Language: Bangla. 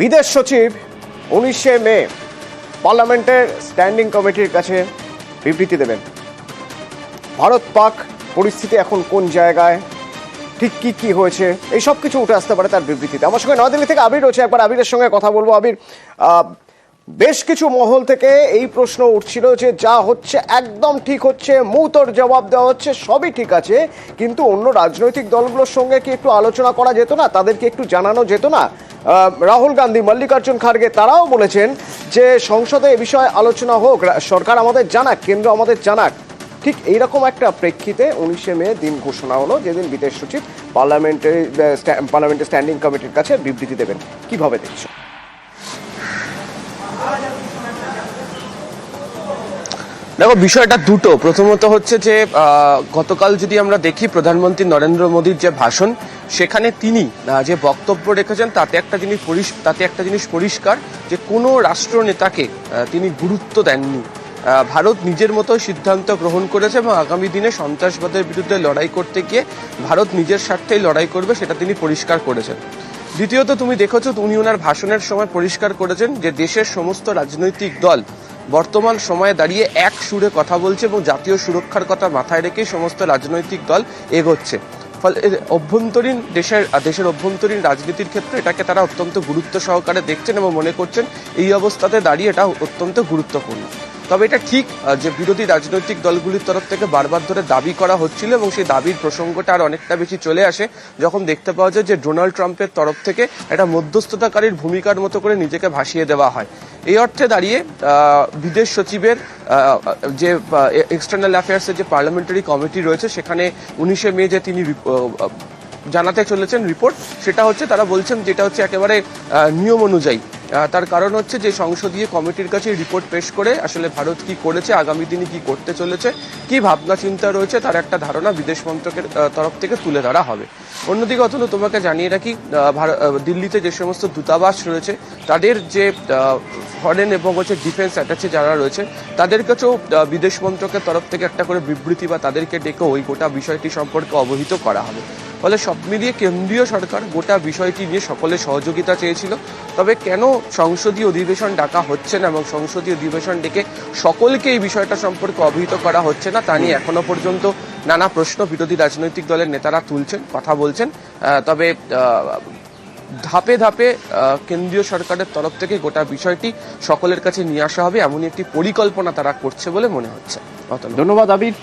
বিদেশ সচিব উনিশে মে পার্লামেন্টের স্ট্যান্ডিং কমিটির কাছে বিবৃতি দেবেন। ভারত পাক পরিস্থিতি এখন কোন জায়গায়? ঠিক কি কি হয়েছে? এই সব কিছু উঠে আসতে পারে তার বিবৃতিতে। আমার সঙ্গে নয়াদিল্লি থেকে আবির রয়েছে। একবার আবিরের সঙ্গে কথা বলব। আবির বেশ কিছু মহল থেকে এই প্রশ্ন উঠছিল যে যা হচ্ছে একদম ঠিক হচ্ছে, মুতর জবাব দেওয়া হচ্ছে, সবই ঠিক আছে, কিন্তু অন্য রাজনৈতিক দলগুলোর সঙ্গে কি একটু আলোচনা করা যেত না? তাদেরকে একটু জানানো যেত না? রাহুল গান্ধী, মল্লিকার্জুন খার্গে তারাও বলেছেন যে সংসদে এ বিষয়ে আলোচনা হোক সরকার আমাদের জানাক, কেন্দ্র আমাদের জানাক। ঠিক এইরকম একটা প্রেক্ষিতে উনিশে মে দিন ঘোষণা হলো, যেদিন বিদেশ সচিব পার্লামেন্টের পার্লামেন্টের স্ট্যান্ডিং কমিটির কাছে বিবৃতি দেবেন। কীভাবে দেখছ? দেখো, বিষয়টা দুটো। প্রথমত হচ্ছে যে গতকাল যদি আমরা দেখি প্রধানমন্ত্রী নরেন্দ্র মোদীর যে ভাষণ, সেখানে তিনি যে বক্তব্য রেখেছেন, তাতে একটা জিনিস তাতে একটা জিনিস পরিষ্কার যে কোনো রাষ্ট্র নেতাকে তিনি গুরুত্ব দেননি। ভারত নিজের মতো সিদ্ধান্ত গ্রহণ করেছে এবং আগামী দিনে সন্ত্রাসবাদের বিরুদ্ধে লড়াই করতে গিয়ে ভারত নিজের স্বার্থেই লড়াই করবে, সেটা তিনি পরিষ্কার করেছেন। দ্বিতীয়ত, তুমি দেখেছ, উনি ওনার ভাষণের সময় পরিষ্কার করেছেন যে, দেশের সমস্ত রাজনৈতিক দল বর্তমান সময়ে দাঁড়িয়ে এক সুরে কথা বলছে এবং জাতীয় সুরক্ষার কথা মাথায় রেখে সমস্ত রাজনৈতিক দল এগোচ্ছে। ফলে অভ্যন্তরীণ দেশের দেশের অভ্যন্তরীণ রাজনীতির ক্ষেত্রে এটাকে তারা অত্যন্ত গুরুত্ব সহকারে দেখছেন এবং মনে করছেন এই অবস্থাতে দাঁড়িয়ে এটা অত্যন্ত গুরুত্বপূর্ণ। তবে এটা ঠিক যে বিরোধী রাজনৈতিক দলগুলির তরফ থেকে বারবার ধরে দাবি করা হচ্ছিল এবং সেই দাবির প্রসঙ্গটা আর অনেকটা বেশি চলে আসে, যখন দেখতে পাওয়া যায় যে ডোনাল্ড ট্রাম্পের তরফ থেকে একটা মধ্যস্থতাকারীর ভূমিকার মতো করে নিজেকে ভাসিয়ে দেওয়া হয়। এই অর্থে দাঁড়িয়ে বিদেশ সচিবের যে এক্সটার্নাল অ্যাফেয়ার্সের যে পার্লামেন্টারি কমিটি রয়েছে, সেখানে উনিশে মে যে তিনি জানাতে চলেছেন রিপোর্ট সেটা হচ্ছে তারা বলছেন যেটা হচ্ছে একেবারে নিয়ম অনুযায়ী। তার কারণ হচ্ছে যে সংসদীয় কমিটির কাছে রিপোর্ট পেশ করে আসলে ভারত কি করেছে, আগামী দিনে কি করতে চলেছে, কি ভাবনা চিন্তা রয়েছে, তার একটা ধারণা বিদেশ মন্ত্রকের তরফ থেকে তুলে ধরা হবে। অন্যদিকে অথচ তোমাকে জানিয়ে রাখি দিল্লিতে যে সমস্ত দূতাবাস রয়েছে, তাদের যে ফরেন এবং হচ্ছে ডিফেন্স অ্যাটাচে যারা রয়েছে, তাদের কাছেও বিদেশ মন্ত্রকের তরফ থেকে একটা করে বিবৃতি বা তাদেরকে ডেকে ওই গোটা বিষয়টি সম্পর্কে অবহিত করা হবে। ফলে সব মিলিয়ে কেন্দ্রীয় সরকার গোটা বিষয়টি নিয়ে সকলের সহযোগিতা চেয়েছিল। তবে কেন সংসদীয় অধিবেশন ডাকা হচ্ছে না এবং সংসদীয় অধিবেশন ডেকে সকলকে এই বিষয়টা সম্পর্কে অবহিত করা হচ্ছে না তা নিয়ে এখনও পর্যন্ত নানা প্রশ্ন বিরোধী রাজনৈতিক দলের নেতারা তুলছেন কথা বলছেন। তবে ধাপে ধাপে কেন্দ্রীয় সরকারের তরফ থেকে গোটা বিষয়টি সকলের কাছে নিয়ে আসা হবে এমনই একটি পরিকল্পনা তারা করছে বলে মনে হচ্ছে। ধন্যবাদ আবির।